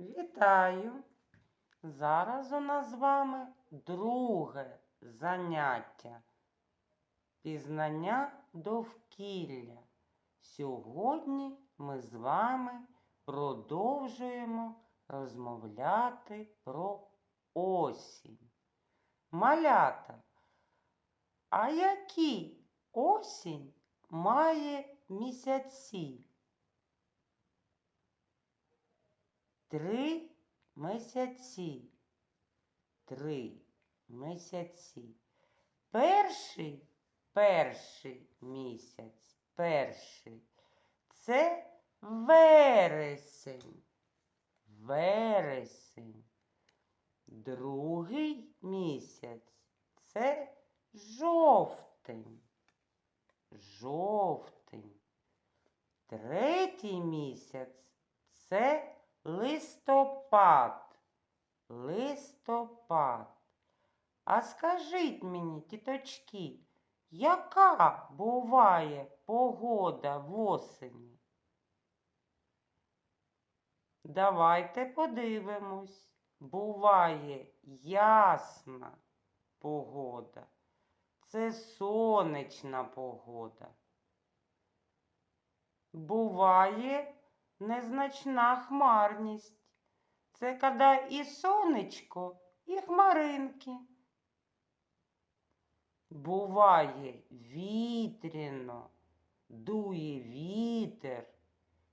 Вітаю! Зараз у нас з вами друге заняття пізнання довкілля. Сьогодні ми з вами продовжуємо розмовляти про осінь. Малята, а які осінь має місяці? Три місяці. Три місяці. Перший, перший місяць, перший. Це вересень. Вересень. Другий місяць це жовтень. Жовтень. Третій місяць це листопад. Листопад. А скажіть мені, тіточки, яка буває погода восені? Давайте подивимось. Буває ясна погода. Це сонячна погода. Буває незначна хмарність. Це коли і сонечко, і хмаринки. Буває вітряно, дує вітер,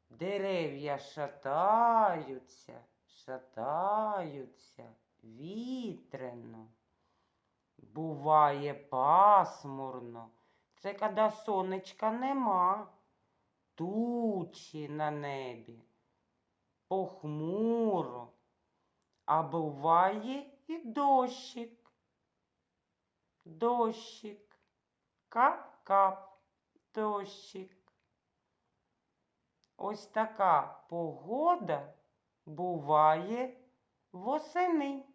дерев'я шатаються, шатаються вітряно. Буває пасмурно, це коли сонечка нема, тучі на небі, похмуро, а буває і дощик. Дощик, кап-кап, дощик. Ось така погода буває восени.